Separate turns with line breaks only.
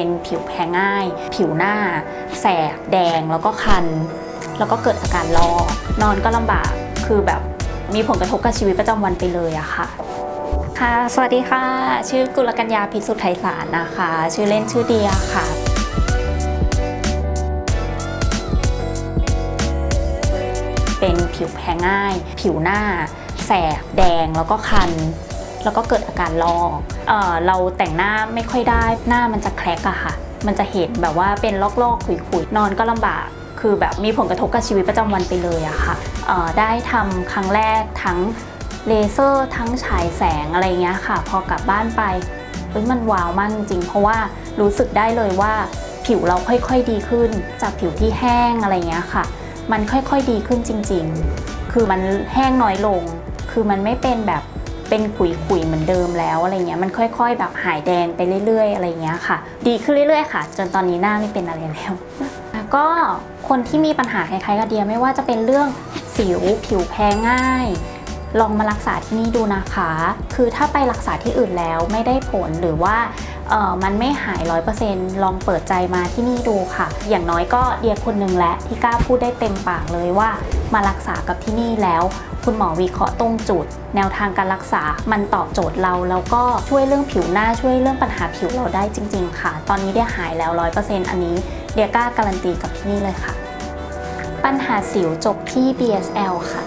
เป็นผิวแพ้ง่าย ผิวหน้า แสบแดงแล้วก็คัน แล้วก็เกิดอาการลอนอนก็ลำบากคือแบบมีผลกระทบกับชีวิตประจำวันไปเลยอะค่ะค่ะ สวัสดีค่ะ ชื่อกุลกัญญาพิสุทธิ์ไทยสารนะคะ ชื่อเล่นชื่อเดียค่ะ เป็นผิวแพ้ง่าย ผิวหน้า แสบแดงแล้วก็คัน แล้วก็เกิดอาการลอกเออเราแต่งหน้าไม่ค่อยได้ หน้ามันจะแครกอะค่ะ มันจะเห็นแบบว่าเป็นลอกๆขุยๆ นอนก็ลำบาก คือแบบมีผลกระทบกับชีวิตประจำวันไปเลยอะค่ะ ได้ทำครั้งแรกทั้งเลเซอร์ทั้งฉายแสงอะไรเงี้ยค่ะ พอกลับบ้านไปเอ้ยมันว้าวมากจริงเพราะว่ารู้สึกได้เลยว่าผิวเราค่อยๆดีขึ้น จากผิวที่แห้งอะไรเงี้ยค่ะ มันค่อยๆดีขึ้นจริง ๆ คือมันแห้งน้อยลง คือมันไม่เป็นแบบ เป็นขุยๆเหมือนเดิมแล้วอะไรเงี้ยมันค่อยๆ แบบหายแดงไปเรื่อยๆ อะไรเงี้ยค่ะ ดีขึ้นเรื่อยๆ ค่ะ จนตอนนี้หน้าไม่เป็นอะไรแล้วแล้วก็คนที่มีปัญหาคล้ายๆกับเดียไม่ว่าจะเป็นเรื่องสิวผิวแพ้ง่าย ลองมารักษาที่นี่ดูนะคะ คือถ้าไปรักษาที่อื่นแล้วไม่ได้ผลหรือว่าเออมันไม่หายร้อยเปอร์เซ็นต์ลองเปิดใจมาที่นี่ดูค่ะ อย่างน้อยก็เดียคนหนึ่งแหละที่กล้าพูดได้เต็มปากเลยว่า มารักษากับที่นี่แล้ว คุณหมอวิเคราะห์ตรงจุด แนวทางการรักษามันตอบโจทย์เราแล้วก็ช่วยเรื่องผิวหน้าช่วยเรื่องปัญหาผิวเราได้จริง ๆ ค่ะ ตอนนี้เดียหายแล้วร้อยเปอร์เซ็นต์อันนี้เดียกล้าการันตีกับที่นี่เลยค่ะ ปัญหาสิวจบที่ BSL ค่ะ